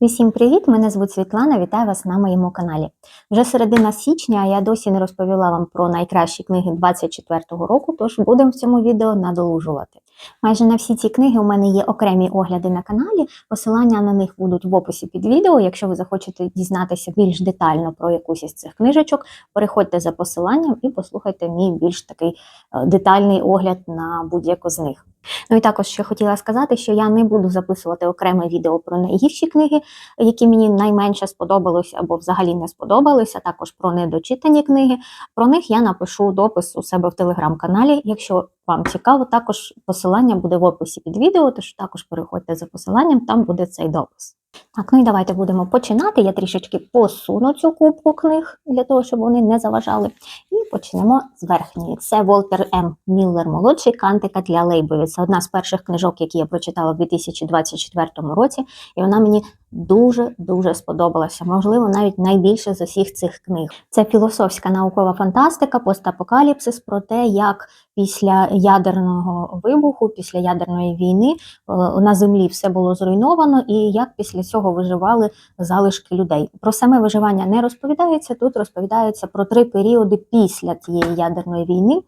Усім привіт! Мене звуть Світлана. Вітаю вас на моєму каналі. Вже середина січня, а я досі не розповіла вам про найкращі книги 24-го року, тож будемо в цьому відео надолужувати. Майже на всі ці книги у мене є окремі огляди на каналі. Посилання на них будуть в описі під відео. Якщо ви захочете дізнатися більш детально про якусь із цих книжечок, переходьте за посиланням і послухайте мій більш такий е, детальний огляд на будь-яку з них. Ну і також ще хотіла сказати, що я не буду записувати окреме відео про найгірші книги, які мені найменше сподобались або взагалі не сподобалися, також про недочитані книги. Про них я напишу допис у себе в телеграм-каналі. Якщо вам цікаво, також посилання буде в описі під відео, тож також переходьте за посиланням, там буде цей допис. Так, ну і давайте будемо починати. Я трішечки посуну цю кубку книг для того, щоб вони не заважали. І почнемо з верхньої. Це Волтер М. Міллер молодший кантика для лейбові. Це одна з перших книжок, які я прочитала в 2024 році, і вона мені дуже-дуже сподобалася. Можливо, навіть найбільше з усіх цих книг. Це філософська наукова фантастика, постапокаліпсис про те, як після ядерного вибуху, після ядерної війни е, на землі все було зруйновано, і як після цього виживали залишки людей. Про саме виживання не розповідається. Тут розповідається про три періоди після цієї ядерної війни.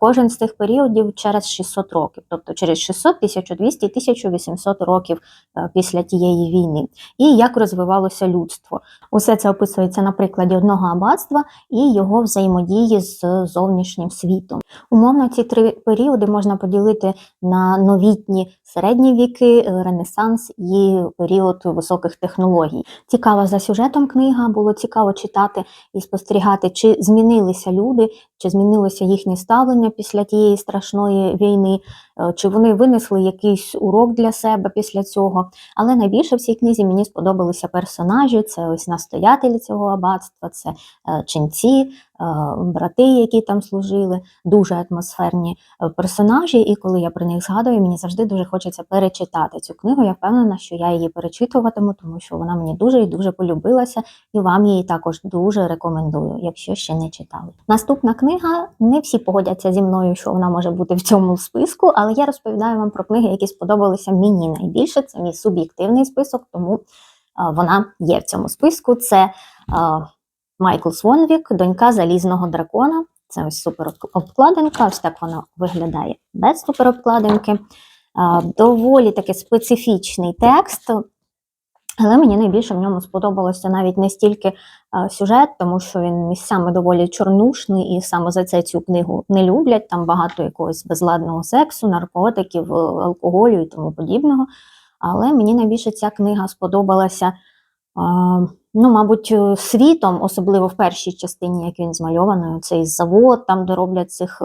Кожен з цих періодів через 600 років, тобто через 600, 1200, 1800 років е, після тієї війни, і як розвивалося людство. Усе це описується на прикладі одного аббатства і його взаємодії з зовнішнім світом. Умовно, ці три періоди можна поділити на новітні середні віки, е, Ренесанс і період високих технологій. Цікава за сюжетом книга, було цікаво читати і спостерігати, чи змінилися люди, чи змінилося їхнє ставлення після тієї страшної війни, чи вони винесли якийсь урок для себе після цього. Але найбільше в цій книзі мені сподобалися персонажі. Це ось настоятелі цього аббатства, це е, ченці, е, брати, які там служили, дуже атмосферні е, персонажі. І коли я про них згадую, мені завжди дуже хочеться перечитати цю книгу. Я впевнена, що я її перечитуватиму, тому що вона мені дуже і дуже полюбилася, і вам її також дуже рекомендую, якщо ще не читали. Наступна книга не всі погодяться зі мною, що вона може бути в цьому списку, але я розповідаю вам про книги, які сподобалися мені найбільше. Це мій суб'єктивний список, тому вона є в цьому списку. Це Майкл Свонвік, донька залізного дракона. Це ось суперобкладинка, ось так вона виглядає без суперобкладинки. Доволі таки специфічний текст, але мені найбільше в ньому сподобалося навіть не стільки сюжет, тому що він місцями доволі чорнушний, і саме за це цю книгу не люблять. Там багато якогось безладного сексу, наркотиків, е, алкоголю і тому подібного. Але мені найбільше ця книга сподобалася. Ну, мабуть, е, світом, особливо в першій частині, як він змальований, цей завод, там де роблять цих е,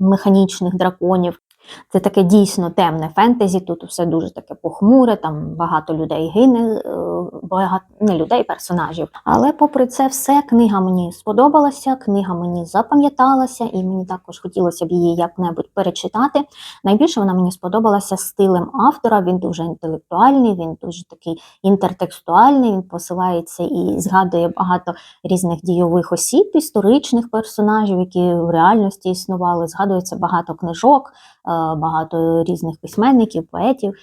механічних драконів. Це таке дійсно темне фентезі. Тут все дуже таке похмуре, там багато людей гине, е, багато не людей, персонажів. Але попри це все, книга мені сподобалася, книга мені запам'яталася, і мені також хотілося б її як-небудь перечитати. Найбільше вона мені сподобалася стилем автора. Він дуже інтелектуальний, він дуже такий інтертекстуальний. Він посилається і згадує багато різних дійових осіб, історичних персонажів, які в реальності існували. Згадується багато книжок, багато різних письменників, поетів, е,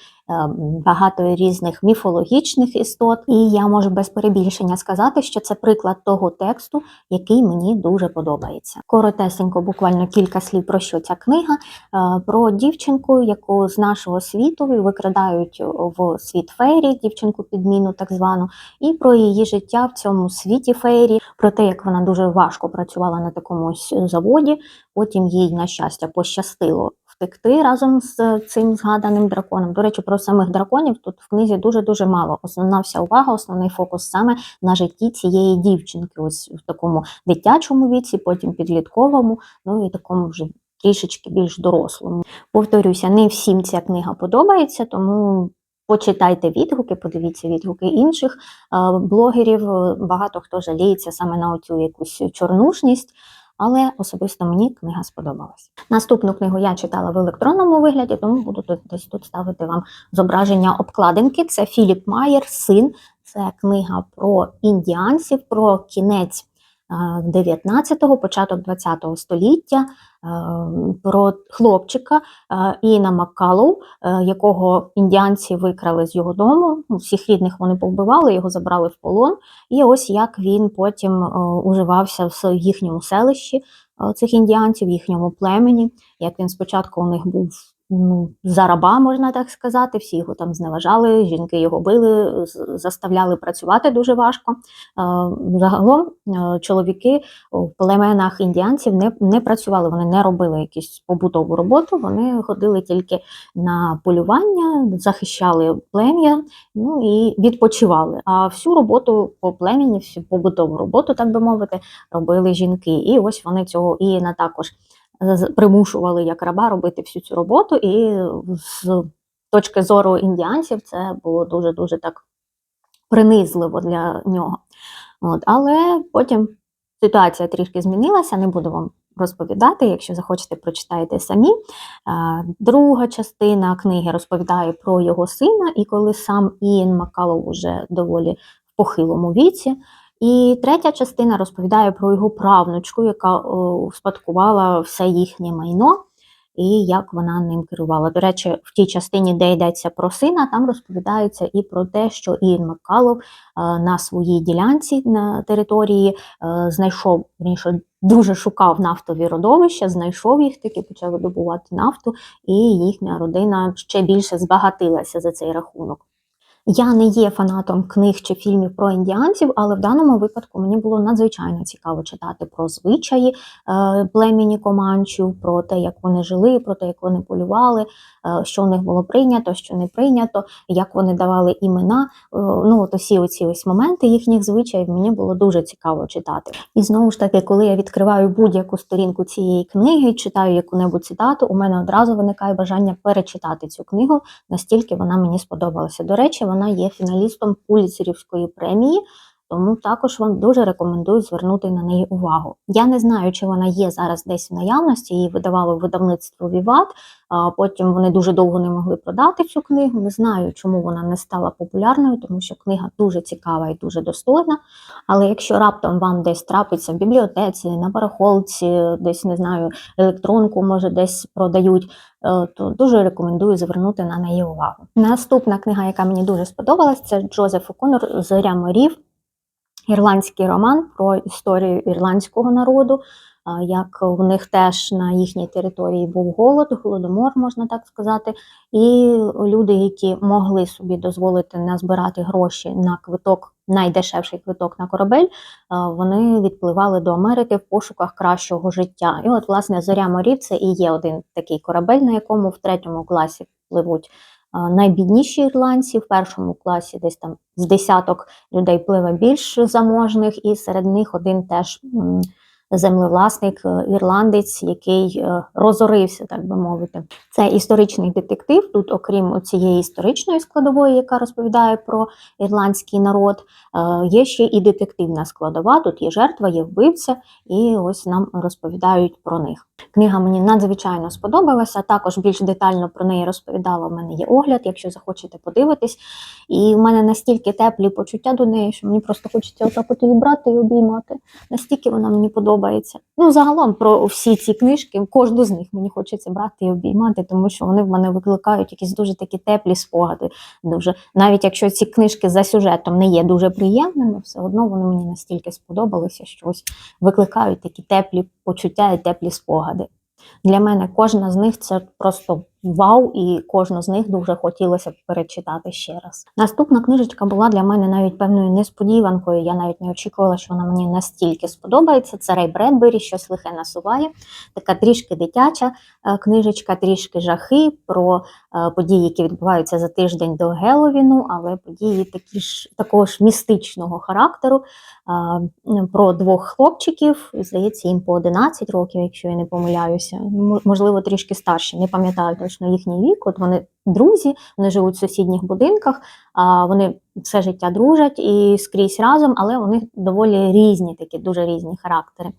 багато різних міфологічних істот. І я можу без перебільшення сказати, що це приклад того тексту, який мені дуже подобається. Коротесенько, буквально кілька слів про що ця книга. Е, Про дівчинку, яку з нашого світу викрадають в світ фейрі, дівчинку підміну, так звану, і про її життя в цьому світі фейрі, про те, як вона дуже важко працювала на такомусь заводі. Потім їй, на щастя, пощастило втекти разом з цим згаданим драконом. До речі, про самих драконів тут в книзі дуже дуже мало. Основна вся увага, основний фокус саме на житті цієї дівчинки, ось в такому дитячому віці, потім підлітковому, ну і такому вже трішечки більш дорослому. Повторюся, не всім ця книга подобається, тому. Почитайте відгуки, подивіться відгуки інших е, блогерів. Багато хто жаліється саме на оцю якусь чорнушність, але особисто мені книга сподобалась. Наступну книгу я читала в електронному вигляді, тому буду тут десь тут ставити вам зображення обкладинки. Це Філіп Майер, син. Це книга про індіанців, про кінець 19-го, початок 20-го століття е, про хлопчика е, Іна Маккалоу, е, якого індіанці викрали з його дому. Ну, Всіх рідних вони повбивали, його забрали в полон. І ось як він потім уживався в їхньому селищі цих індіанців, в їхньому племені. Як він спочатку у них був ну, за раба, можна так сказати, всі його там зневажали, жінки його били, заставляли працювати дуже важко. Е, Загалом е, чоловіки в племенах індіанців не, не працювали, вони не робили якусь побутову роботу, вони ходили тільки на полювання, захищали плем'я, ну і відпочивали. А всю роботу по племені, всю побутову роботу, так би мовити, робили жінки. І ось вони цього Ієна також з- примушували як раба робити всю цю роботу, і з точки зору індіанців це було дуже дуже так принизливо для нього. От, але потім ситуація трішки змінилася, не буду вам розповідати, якщо захочете, прочитайте самі. Е, Друга частина книги розповідає про його сина, і коли сам Ієн Макалов уже доволі в похилому віці. І третя частина розповідає про його правнучку, яка о, спадкувала все їхнє майно і як вона ним керувала. До речі, в тій частині, де йдеться про сина, там розповідається і про те, що Ієн Маккалов е, на своїй ділянці на території е, знайшов раніше дуже шукав нафтові родовища, знайшов їх таки, почав видобувати нафту, і їхня родина ще більше збагатилася за цей рахунок. Я не є фанатом книг чи фільмів про індіанців, але в даному випадку мені було надзвичайно цікаво читати про звичаї е, племені команчів, про те, як вони жили, про те, як вони полювали, е, що в них було прийнято, що не прийнято, як вони давали імена. Е, ну, от усі оці ось моменти їхніх звичаїв мені було дуже цікаво читати. І знову ж таки, коли я відкриваю будь-яку сторінку цієї книги, читаю яку-небудь цитату, у мене одразу виникає бажання перечитати цю книгу, настільки вона мені сподобалася. До речі, вона є фіналістом Пуліцерівської премії. Тому також вам дуже рекомендую звернути на неї увагу. Я не знаю, чи вона є зараз десь в наявності, її видавало видавництво Віват. Потім вони дуже довго не могли продати цю книгу. Не знаю, чому вона не стала популярною, тому що книга дуже цікава і дуже достойна. Але якщо раптом вам десь трапиться в бібліотеці, на барахолці, десь не знаю, електронку, може десь продають, е, то дуже рекомендую звернути на неї увагу. Наступна книга, яка мені дуже сподобалась, це Джозеф Оконор Зоря морів. Ірландський роман про історію ірландського народу, як в них теж на їхній території був голод, голодомор, можна так сказати. І люди, які могли собі дозволити назбирати гроші на квиток, найдешевший квиток на корабель, вони відпливали до Америки в пошуках кращого життя. І от, власне, зоря морів це і є один такий корабель, на якому в третьому класі пливуть найбідніші ірландці, в першому класі десь там з десяток людей пливе більш заможних, і серед них один теж землевласник, е, ірландець, який е, розорився, так би мовити. Це історичний детектив. Тут, окрім цієї історичної складової, яка розповідає про ірландський народ, е, є ще і детективна складова. Тут є жертва, є вбивця, і ось нам розповідають про них. Книга мені надзвичайно сподобалася. Також більш детально про неї розповідала. У мене є огляд, якщо захочете подивитись. І в мене настільки теплі почуття до неї, що мені просто хочеться отак от її брати і обіймати. Настільки вона мені подобається. Ну, загалом про всі ці книжки, кожну з них мені хочеться брати і обіймати, тому що вони в мене викликають якісь дуже такі теплі спогади. Дуже навіть якщо ці книжки за сюжетом не є дуже приємними, все одно вони мені настільки сподобалися, що ось викликають такі теплі почуття і теплі спогади. Для мене кожна з них це просто вау, і кожну з них дуже хотілося б перечитати ще раз. Наступна книжечка була для мене навіть певною несподіванкою. Я навіть не очікувала, що вона мені настільки сподобається. Це Рей Бредбері, щось лихе насуває. Така трішки дитяча е, книжечка, трішки жахи про е, події, які відбуваються за тиждень до Геловіну, але події такі ж такого ж містичного характеру. е, Про двох хлопчиків, здається, їм по 11 років, якщо я не помиляюся. Можливо, трішки старші, не пам'ятаю точно їхній вік. От вони друзі, вони живуть в сусідніх будинках, вони все життя дружать і скрізь разом, але у них доволі різні, такі дуже різні характери.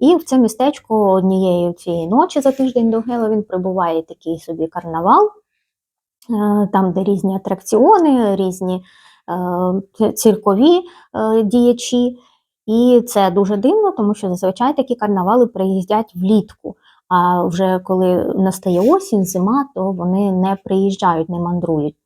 І в це містечко однієї цієї ночі за тиждень до Геловін прибуває такий собі карнавал, е, там, де різні атракціони, різні е, циркові е, діячі. І це дуже дивно, тому що зазвичай такі карнавали приїздять влітку. А вже коли настає осінь, зима, то вони не приїжджають, не мандрують.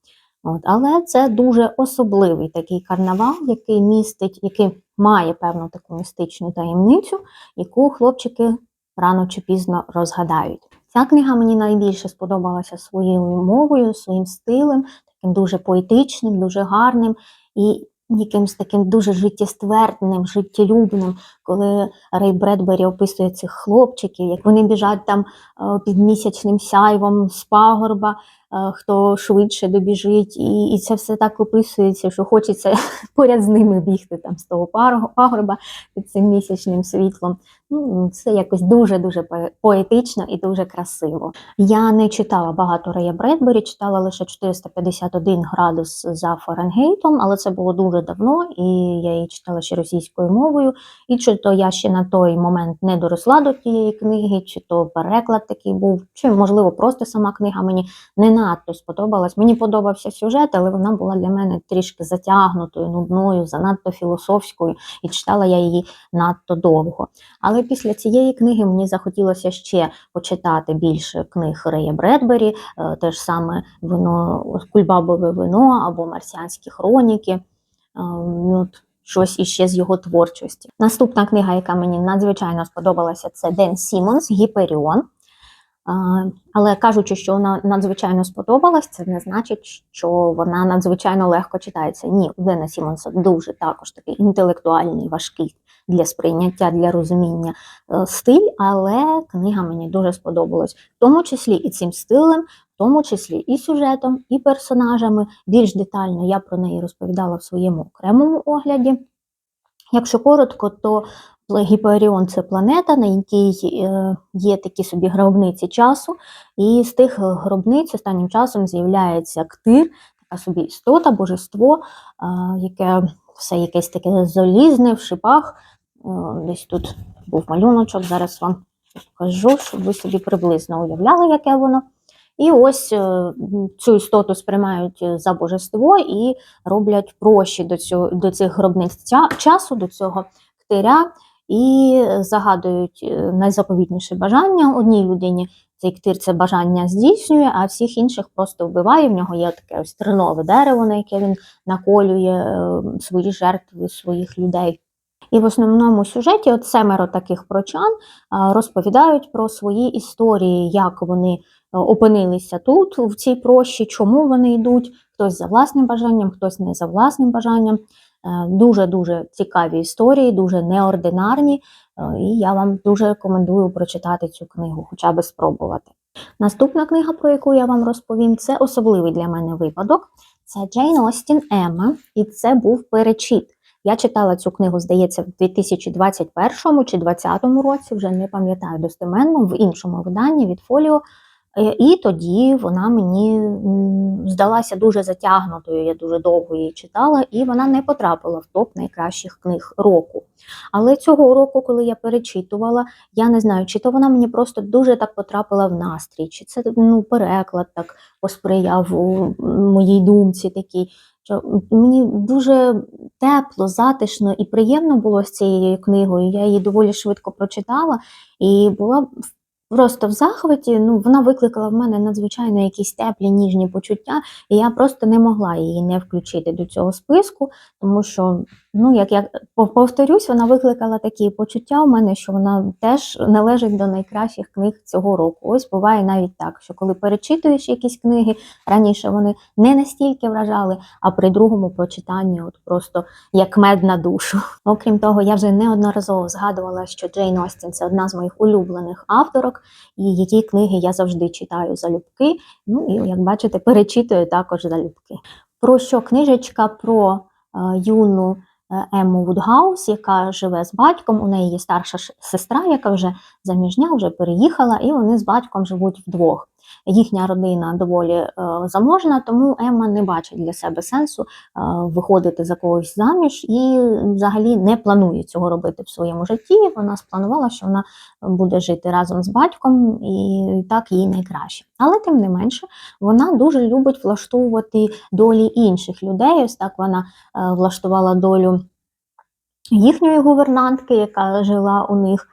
От, але це дуже особливий такий карнавал, який містить, який має певну таку містичну таємницю, яку хлопчики рано чи пізно розгадають. Ця книга мені найбільше сподобалася своєю мовою, своїм стилем, таким дуже поетичним, дуже гарним і якимось таким дуже життєствердним, життєлюбним, коли Рей Бредбері описує цих хлопчиків, як вони біжать там е, під місячним сяйвом з пагорба, хто швидше добіжить, і, і це все так описується, що хочеться поряд з ними бігти там з того пагорба під цим місячним світлом. Ну, це якось дуже-дуже поетично і дуже красиво. Я не читала багато Рея Бредбері, читала лише 451 градус за Фаренгейтом, але це було дуже давно, і я її читала ще російською мовою. І чи то я ще на той момент не доросла до тієї книги, чи то переклад такий був, чи можливо просто сама книга мені не надто сподобалась. Мені подобався сюжет, але вона була для мене трішки затягнутою, нудною, занадто філософською, і читала я її надто довго. Але після цієї книги мені захотілося ще почитати більше книг Рея Бредбері, е, те ж саме вино, кульбабове вино або марсіанські хроніки. Е, ну, Щось іще з його творчості. Наступна книга, яка мені надзвичайно сподобалася, це Ден Сімонс Гіперіон. Але кажучи, що вона надзвичайно сподобалась, це не значить, що вона надзвичайно легко читається. Ні, у Дена Сімонса дуже також такий інтелектуальний, важкий для сприйняття, для розуміння е, стиль, але книга мені дуже сподобалась, в тому числі і цим стилем, в тому числі і сюжетом, і персонажами. Більш детально я про неї розповідала в своєму окремому огляді. Якщо коротко, то Гіперіон це планета, на якій е, є такі собі гробниці часу, і з тих гробниць останнім часом з'являється ктир, така собі істота, божество, е, яке все якесь таке залізне в шипах. Е, Десь тут був малюночок, зараз вам покажу, щоб ви собі приблизно уявляли, яке воно. І ось цю істоту сприймають за божество і роблять прощі до, цього, до цих гробниць часу, до цього ктиря, і загадують е, найзаповітніше бажання одній людині. Цей ктир це бажання здійснює, а всіх інших просто вбиває. В нього є таке ось тернове дерево, на яке він наколює е, свої жертви своїх людей. І в основному сюжеті от семеро таких прочан розповідають про свої історії, як вони е, опинилися тут, в цій прощі, чому вони йдуть, хтось за власним бажанням, хтось не за власним бажанням. Е, Дуже-дуже цікаві історії, дуже неординарні, е, і я вам дуже рекомендую прочитати цю книгу, хоча би спробувати. Наступна книга, про яку я вам розповім, це особливий для мене випадок. Це Джейн Остін Емма, і це був перечіт. Я читала цю книгу, здається, в 2021 чи 2020 році, вже не пам'ятаю достеменно, в іншому виданні від Фоліо. Е, І тоді вона мені здалася дуже затягнутою. Я дуже довго її читала, і вона не потрапила в топ найкращих книг року. Але цього року, коли я перечитувала, я не знаю, чи то вона мені просто дуже так потрапила в настрій, чи це ну, переклад так посприяв у моїй думці такій. Що мені дуже тепло, затишно і приємно було з цією книгою. Я її доволі швидко прочитала і була просто в захваті. Ну, вона викликала в мене надзвичайно якісь теплі, ніжні почуття, і я просто не могла її не включити до цього списку, тому що, ну, як я повторюсь, вона викликала такі почуття у мене, що вона теж належить до найкращих книг цього року. Ось буває навіть так, що коли перечитуєш якісь книги, раніше вони не настільки вражали, а при другому прочитанні от просто як мед на душу. Окрім того, я вже неодноразово згадувала, що Джейн Остін це одна з моїх улюблених авторок, і які книги я завжди читаю залюбки. Ну і як бачите, перечитую також залюбки. Про що книжечка про е, юну е, Емму Вудгаус, яка живе з батьком. У неї є старша сестра, яка вже заміжня, вже переїхала, і вони з батьком живуть вдвох. Їхня родина доволі е, заможна, тому Емма не бачить для себе сенсу е, виходити за когось заміж і взагалі не планує цього робити в своєму житті. Вона спланувала, що вона буде жити разом з батьком, і так їй найкраще. Але тим не менше, вона дуже любить влаштовувати долі інших людей. Ось так вона е, влаштувала долю їхньої гувернантки, яка жила у них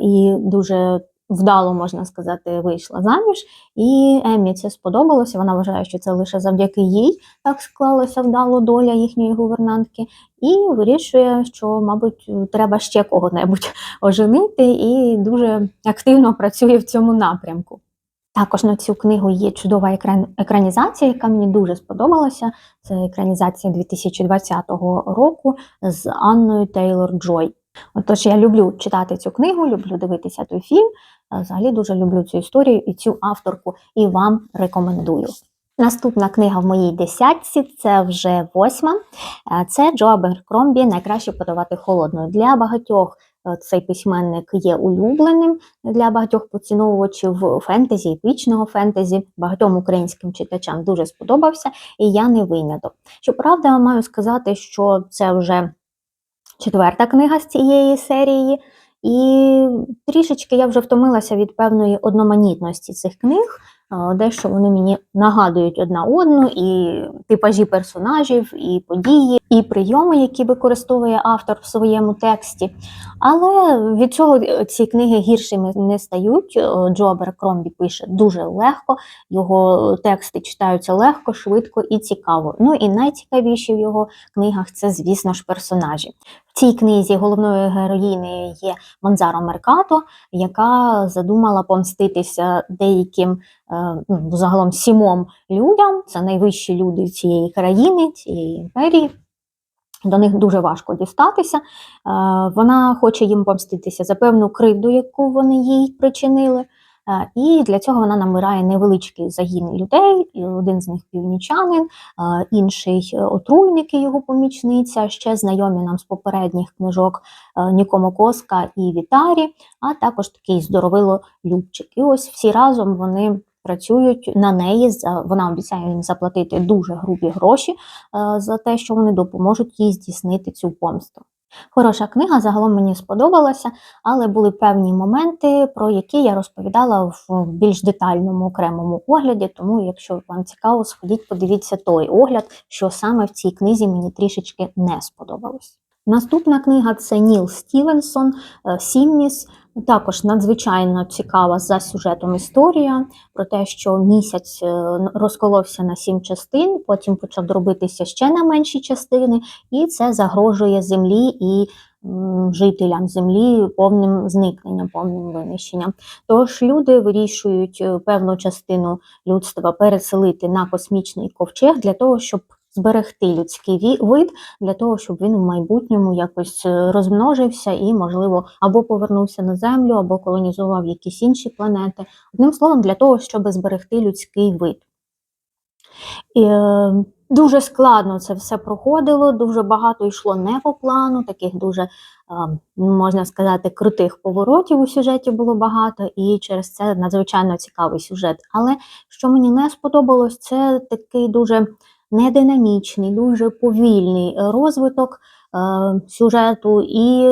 і дуже вдало, можна сказати, вийшла заміж. І Еммі це сподобалося. Вона вважає, що це лише завдяки їй так склалася вдало доля їхньої гувернантки, і вирішує, що, мабуть, треба ще кого-небудь оженити, і дуже активно працює в цьому напрямку. Також на цю книгу є чудова екран- екранізація, яка мені дуже сподобалася. Це екранізація 2020 року з Анною Тейлор Джой. Отож, я люблю читати цю книгу, люблю дивитися той фільм. А Взагалі дуже люблю цю історію і цю авторку, і вам рекомендую. Наступна книга в моїй десятці це вже восьма. Е, Це Джо Аберкромбі Найкраще подавати холодною. Для багатьох е, цей письменник є улюбленим для багатьох поціновувачів фентезі, епічного фентезі. Багатьом українським читачам дуже сподобався, і я не виняток. Щоправда, маю сказати, що це вже четверта книга з цієї серії, і трішечки я вже втомилася від певної одноманітності цих книг. Дещо вони мені нагадують одна одну, і типажі персонажів, і події, і прийоми, які використовує автор в своєму тексті. Але від цього ці книги гіршими не стають. Е, Джо Аберкромбі пише дуже легко, його тексти читаються легко, швидко і цікаво. Ну і найцікавіші в його книгах це, звісно ж, персонажі. Цій книзі головною героїнею є Монзаро Меркато, яка задумала помститися деяким е, ну, загалом сімом людям. Це найвищі люди цієї країни, цієї імперії. До них дуже важко дістатися. Е, Вона хоче їм помститися за певну кривду, яку вони їй причинили. Е, І для цього вона набирає невеличкий загін людей. Один з них північанин, е, інший отруйник і його помічниця, ще знайомі нам з попередніх книжок е, Нікомо Коска і Вітарі, а також такий здоровило Любчик. І ось всі разом вони працюють на неї. Вона обіцяє їм заплатити дуже грубі гроші за те, що вони допоможуть їй здійснити цю помсту. Хороша книга, загалом мені сподобалася, але були певні моменти, про які я розповідала в більш детальному окремому огляді. Тому, якщо вам цікаво, сходіть, подивіться той огляд, що саме в цій книзі мені трішечки не сподобалось. Наступна книга це Ніл Стівенсон е, Сімміс. Також надзвичайно цікава за сюжетом історія про те, що місяць е, розколовся на сім частин, потім почав дробитися ще на менші частини, і це загрожує землі і жителям землі повним зникненням, повним винищенням. Тож люди вирішують е, певну частину людства переселити на космічний ковчег для того, щоб зберегти людський вид, для того, щоб він в майбутньому якось е, розмножився і, можливо, або повернувся на землю, або колонізував якісь інші планети. Одним словом, для того, щоб зберегти людський вид. І, е, дуже складно це все проходило, дуже багато йшло не по плану, таких дуже, е, можна сказати, крутих поворотів у сюжеті було багато, і через це надзвичайно цікавий сюжет. Але що мені не сподобалось, це такий дуже нединамічний, дуже повільний розвиток е, сюжету і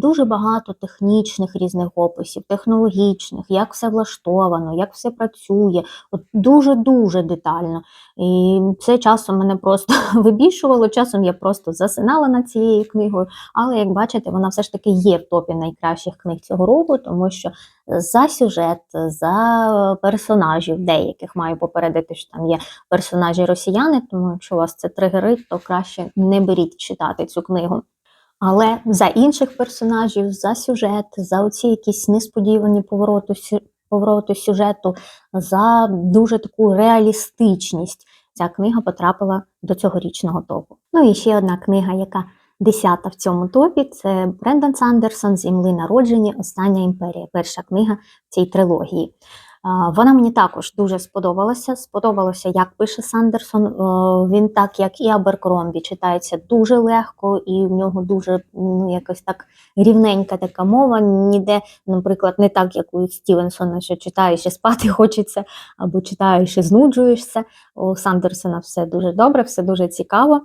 дуже багато технічних різних описів, технологічних, як все влаштовано, як все працює. От дуже-дуже детально. І це часом мене просто вибішувало, часом я просто засинала над цією книгою. Але як бачите, вона все ж таки є в топі найкращих книг цього року, тому що за сюжет, за персонажів деяких маю попередити, що там є персонажі росіяни, тому якщо вас це тригерить, то краще не беріть читати цю книгу. Але за інших персонажів, за сюжет, за оці якісь несподівані повороти, повороти сюжету, за дуже таку реалістичність ця книга потрапила до цьогорічного топу. Ну і ще одна книга, яка десята в цьому топі, це Брендан Сандерсон «Земли народжені. Остання імперія. Перша книга цій трилогії. Вона мені також дуже сподобалася. Сподобалося, як пише Сандерсон. Він, так як і Аберкромбі, читається дуже легко, і в нього дуже ну, якось так рівненька така мова. Ніде, наприклад, не так, як у Стівенсона, що читаєш і спати хочеться, або читаєш і знуджуєшся. У Сандерсона все дуже добре, все дуже цікаво.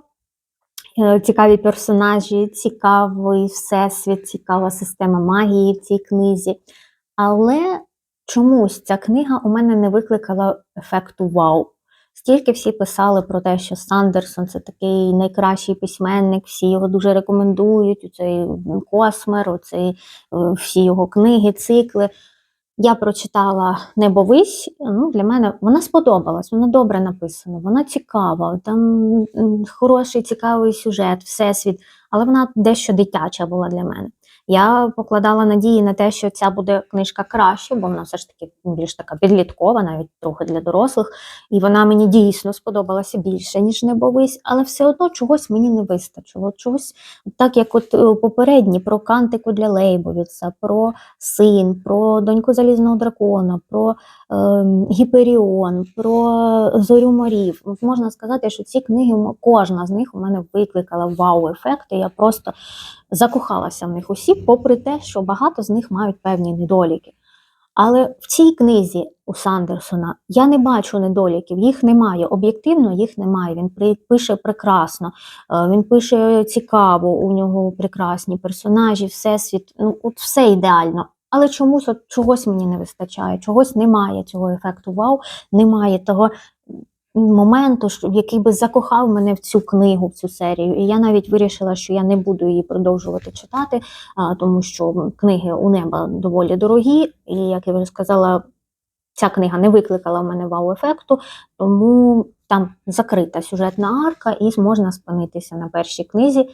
Е, Цікаві персонажі, цікавий всесвіт, цікава система магії в цій книзі. Але чомусь ця книга у мене не викликала ефекту вау. Стільки всі писали про те, що Сандерсон це такий найкращий письменник, всі його дуже рекомендують. Оцей Космер, оцей, е, всі його книги, цикли. Я прочитала Небовись. Ну, для мене вона сподобалась, вона добре написана, вона цікава, там хороший, цікавий сюжет, всесвіт, але вона дещо дитяча була для мене. Я покладала надії на те, що ця буде книжка краще, бо вона все ж таки більш така підліткова, навіть трохи для дорослих. І вона мені дійсно сподобалася більше, ніж небовись, але все одно чогось мені не вистачило. Чогось, так як от е, попередні про кантику для Лейбовіца, про син, про доньку залізного дракона, про е, Гіперіон, про зорю морів. Можна сказати, що ці книги, кожна з них у мене викликала вау-ефект, і я просто закохалася в них усі, попри те, що багато з них мають певні недоліки. Але в цій книзі у Сандерсона я не бачу недоліків, їх немає. Об'єктивно їх немає. Він пише прекрасно, е, він пише цікаво, у нього прекрасні персонажі, всесвіт, ну от все ідеально. Але чомусь от чогось мені не вистачає, чогось немає цього ефекту вау, немає того моменту, який би закохав мене в цю книгу, в цю серію. І я навіть вирішила, що я не буду її продовжувати читати, тому що книги у неба доволі дорогі, і як я вже сказала, ця книга не викликала в мене вау-ефекту, тому там закрита сюжетна арка, і можна спинитися на першій книзі.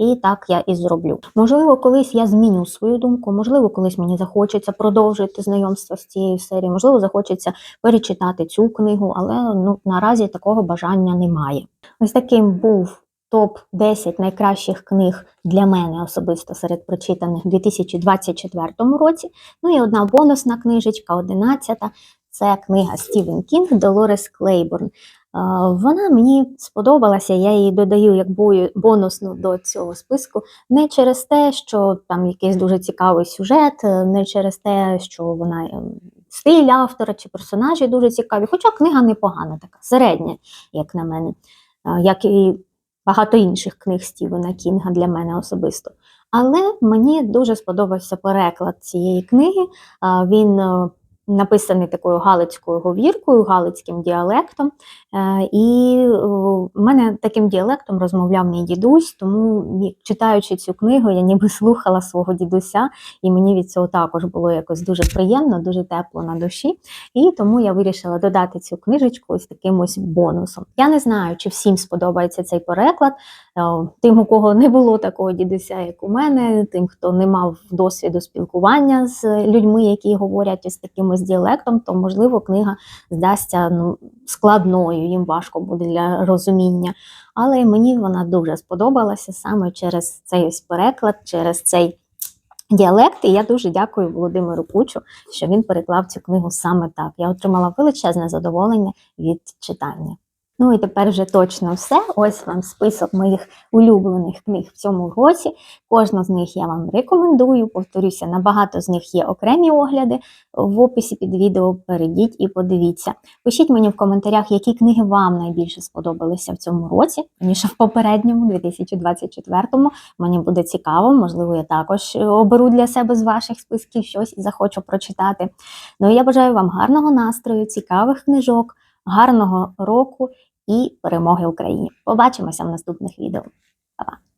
І так я і зроблю. Можливо, колись я зміню свою думку, можливо, колись мені захочеться продовжити знайомство з цією серією, можливо, захочеться перечитати цю книгу, але ну наразі такого бажання немає. Ось таким був топ 10 найкращих книг для мене особисто серед прочитаних у 2024 році. Ну і одна бонусна книжечка, 11-та, це книга Стівен Кінг Долорес Клейборн. Вона мені сподобалася, я її додаю як бою- бонусну до цього списку, не через те, що там якийсь дуже цікавий сюжет, е, не через те, що вона е, стиль автора чи персонажі дуже цікаві. Хоча книга непогана, така середня, як на мене, як і багато інших книг Стівена Кінга для мене особисто. Але мені дуже сподобався переклад цієї книги. Він е, написаний такою галицькою говіркою, галицьким діалектом. Е, І е, в мене таким діалектом розмовляв мій дідусь, тому читаючи цю книгу, я ніби слухала свого дідуся, і мені від цього також було якось дуже приємно, дуже тепло на душі. І тому я вирішила додати цю книжечку ось таким ось бонусом. Я не знаю, чи всім сподобається цей переклад. Е, Тим, у кого не було такого дідуся, як у мене, тим, хто не мав досвіду спілкування з людьми, які говорять ось таким ось діалектом, то можливо книга здасться ну, складною, їм важко буде для розуміння. Але мені вона дуже сподобалася саме через цей ось переклад, через цей діалект. І я дуже дякую Володимиру Кучу, що він переклав цю книгу саме так. Я отримала величезне задоволення від читання. Ну і тепер вже точно все. Ось вам список моїх улюблених книг в цьому році. Кожну з них я вам рекомендую. Повторюся, на багато з них є окремі огляди. В описі під відео перейдіть і подивіться. Пишіть мені в коментарях, які книги вам найбільше сподобалися в цьому році, ніж в попередньому, 2024-му. Мені буде цікаво, можливо, я також е, оберу для себе з ваших списків щось і захочу прочитати. Ну і я бажаю вам гарного настрою, цікавих книжок, гарного року і перемоги Україні. Побачимося в наступних відео. Па-па!